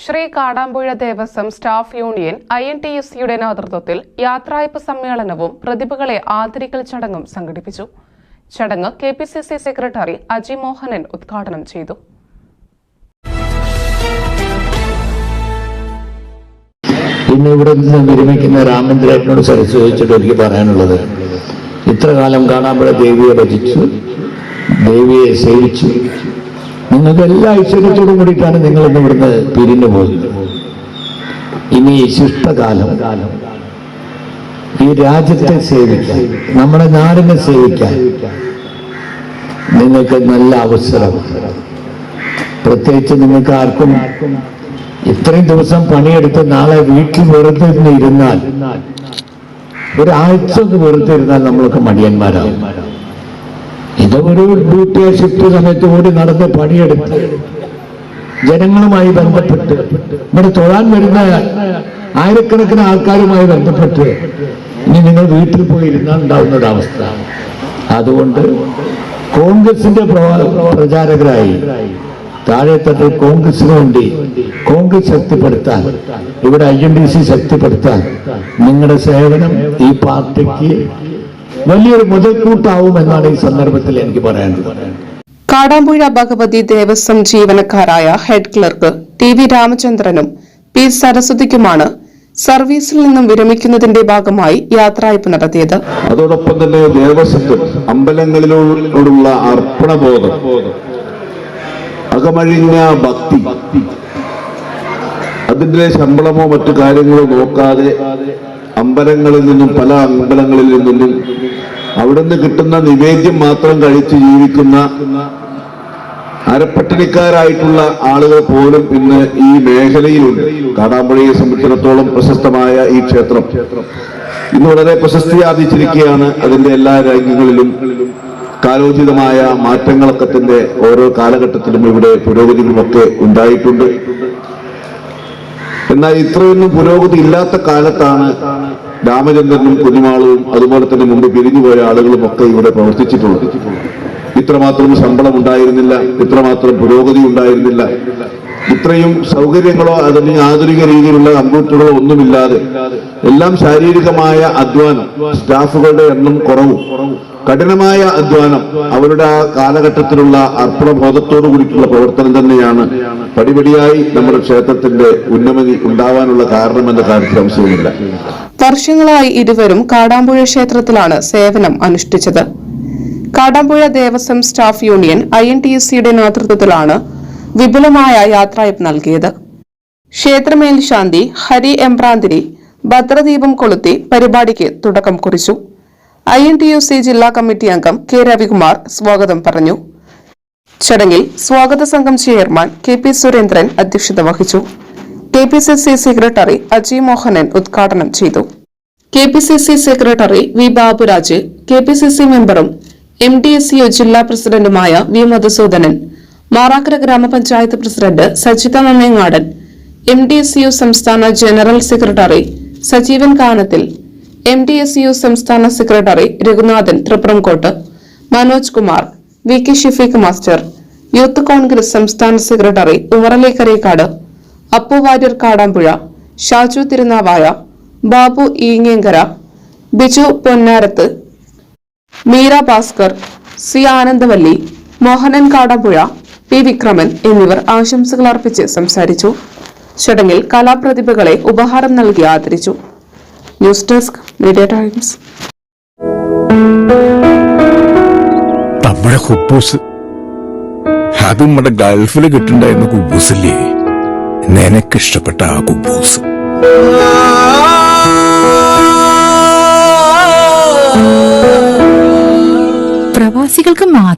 Shri Kadampuzha Devaswom staff union I N T S സിയുടെ നേതൃത്വത്തിൽ യാത്രായ്പ സമ്മേളനവും പ്രതിഭകളെ ആദരിക്കൽ ചടങ്ങും സംഘടിപ്പിച്ചു. ചടങ്ങ് K P C C secretary Aji Mohanan ഉദ്ഘാടനം ചെയ്തു. ഇന്ന് ഇവിടെ നിന്ന് വിരമിക്കുന്ന സരസ് ചോദിച്ചിട്ട് എനിക്ക് പറയാനുള്ളത്. ഇത്ര കാലം കാണാമ്പഴ ദേവിയെ ഭജിച്ചു ദേവിയെ സേവിച്ചു. നിങ്ങൾക്ക് എല്ലാ ഐശ്വര്യത്തോടും കൂടിയിട്ടാണ് നിങ്ങൾ ഇന്ന് ഇവിടുന്ന് പിരിഞ്ഞു പോകുന്നത്. ഇനി ശിഷ്ടകാലം. ഈ രാജ്യത്തെ സേവിക്കാൻ നമ്മുടെ നാടിനെ സേവിക്കാൻ നിങ്ങൾക്ക് നല്ല അവസരം. പ്രത്യേകിച്ച് നിങ്ങൾക്ക് ആർക്കും ഇത്രയും ദിവസം പണിയെടുത്ത് നാളെ വീട്ടിൽ വെറുതെ ഇരുന്ന് ഇരുന്നാൽ ഒരാഴ്ച വെറുതെ ഇരുന്നാൽ നമ്മളൊക്കെ മടിയന്മാരാവും. ഇത് ഒരു ഡ്യൂട്ടി ഷിഫ്റ്റ് സമയത്ത് കൂടി നടന്ന് പണിയെടുത്ത് ജനങ്ങളുമായി ബന്ധപ്പെട്ട് ഇവിടെ തൊഴാൻ വരുന്ന ആയിരക്കണക്കിന് ആൾക്കാരുമായി ബന്ധപ്പെട്ട് ഇനി നിങ്ങൾ വീട്ടിൽ പോയി ഇരുന്നാൽ ഉണ്ടാവുന്ന ഒരു അവസ്ഥ. അതുകൊണ്ട് കോൺഗ്രസിന്റെ പ്രചാരകരായി പ്രചാരകരായി താഴെത്തട്ടിൽ കോൺഗ്രസിന് വേണ്ടി കോൺഗ്രസ് ശക്തിപ്പെടുത്താൻ ഇവിടെ ഐ എൻ ഡി സി ശക്തിപ്പെടുത്താൻ നിങ്ങളുടെ സേവനം ഈ പാർട്ടിക്ക് വലിയൊരു മുതൽക്കൂട്ടാവുമെന്നാണ് ഈ സന്ദർഭത്തിൽ എനിക്ക് പറയാനുള്ളത്. കാടാമ്പുഴ ഭഗവതി ദേവസ്വം ജീവനക്കാരായ ഹെഡ് ക്ലർക്ക് ടി വി രാമചന്ദ്രനും പി സരസ്വതിക്കുമാണ് സർവീസിൽ നിന്നും വിരമിക്കുന്നതിന്റെ ഭാഗമായി യാത്രയപ്പ് നടത്തിയത്. അതോടൊപ്പം തന്നെ ദേവസ്വത്തിൽ അമ്പലങ്ങളിലോടുള്ള അർപ്പണബോധം അകമഴിഞ്ഞ ഭക്തി അതിന്റെ ശമ്പളമോ മറ്റു കാര്യങ്ങളോ നോക്കാതെ അമ്പലങ്ങളിൽ നിന്നും പല അമ്പലങ്ങളിൽ നിന്നും അവിടുന്ന് കിട്ടുന്ന നിവേദ്യം മാത്രം കഴിച്ച് ജീവിക്കുന്ന അരപ്പട്ടിണിക്കാരായിട്ടുള്ള ആളുകൾ പോലും ഇന്ന് ഈ മേഖലയിലുണ്ട്. കാടാമ്പുഴയെ സംബന്ധിച്ചിടത്തോളം പ്രശസ്തമായ ഈ ക്ഷേത്രം. ഇന്ന് വളരെ പ്രശസ്തി ആർജിച്ചിരിക്കുകയാണ് അതിന്റെ എല്ലാ രാജ്യങ്ങളിലും കാലോചിതമായ മാറ്റങ്ങളൊക്കെ തന്നെ ഓരോ കാലഘട്ടത്തിലും ഇവിടെ പുരോഗതികളുമൊക്കെ ഉണ്ടായിട്ടുണ്ട്. എന്നാൽ ഇത്രയൊന്നും പുരോഗതി ഇല്ലാത്ത കാലത്താണ് രാമചന്ദ്രനും കുഞ്ഞുമാളും അതുപോലെ തന്നെ മുമ്പ് പിരിഞ്ഞുപോയ ആളുകളും ഒക്കെ ഇവിടെ പ്രവർത്തിച്ചിട്ടുള്ളത് ഇത്രമാത്രം ശമ്പളം ഉണ്ടായിരുന്നില്ല ഇത്രമാത്രം പുരോഗതി ഉണ്ടായിരുന്നില്ല ഇത്രയും സൗകര്യങ്ങളോ അതല്ലെങ്കിൽ ആധുനിക രീതിയിലുള്ള കമ്പ്യൂട്ടറുകളോ ഒന്നുമില്ലാതെ എല്ലാം ശാരീരികമായ അധ്വാനം സ്റ്റാഫുകളുടെ എണ്ണം കുറവും കഠിനമായ അധ്വാനം അവരുടെ ആ കാലഘട്ടത്തിലുള്ള അർപ്പണബോധത്തോടു കൂടിയിട്ടുള്ള പ്രവർത്തനം തന്നെയാണ് പടിപടിയായി നമ്മുടെ ക്ഷേത്രത്തിന്റെ ഉന്നമതി ഉണ്ടാവാനുള്ള കാരണമെന്ന കാര്യത്തിൽ സംശയമില്ല വർഷങ്ങളായി ഇരുവരും കാടാമ്പുഴ ക്ഷേത്രത്തിലാണ് സേവനം അനുഷ്ഠിച്ചത്. Kadampuzha Devaswom staff union I N T S സിയുടെ നേതൃത്വത്തിലാണ് വിപുലമായ യാത്രയപ്പ് നൽകിയത്. ക്ഷേത്രമേൽശാന്തി ഹരി എംബ്രാന്തിരി ഭദ്രദീപം കൊളുത്തി പരിപാടിക്ക് തുടക്കം കുറിച്ചു. I N T U C ജില്ലാ കമ്മിറ്റി അംഗം കെ രവികുമാർ സ്വാഗതം പറഞ്ഞു. ചടങ്ങിൽ സ്വാഗത സംഘം ചെയർമാൻ കെ പി സുരേന്ദ്രൻ അധ്യക്ഷത വഹിച്ചു. K P C C secretary Aji Mohanan ഉദ്ഘാടനം ചെയ്തു. K P C C secretary V Baburaj K P C C മെമ്പറും എം ഡി എസ് യു ജില്ലാ പ്രസിഡന്റുമായ വി മധുസൂദനൻ മാറാക്കര ഗ്രാമപഞ്ചായത്ത് president Sajitha Nannengadan M D S U സംസ്ഥാന general secretary Sajeevan Kanathil M D S U സംസ്ഥാന secretary Raghunathan Thriprangode Manoj Kumar V K Shafeeq master youth Congress സംസ്ഥാന secretary Umarali Karekkad Appu Warrier Kadampuzha Shaju Thirunavaya Babu Eengenkara Biju Ponnarath Meera Bhaskar C Anandavalli Mohanan Kadampuzha P. Vikraman എന്നിവർ ആശംസകൾ അർപ്പിച്ച് സംസാരിച്ചു. ചടങ്ങിൽ കലാപ്രതിഭകളെ ഉപഹാരം നൽകി ആദരിച്ചു. News desk media times. നമ്മുടെ ഹുബൂസ് അത് നമ്മുടെ ഗൾഫിൽ കിട്ടുണ്ടായിരുന്ന കുബൂസില്ലേ? നിനക്കിഷ്ടപ്പെട്ട ആ കുബൂസ്.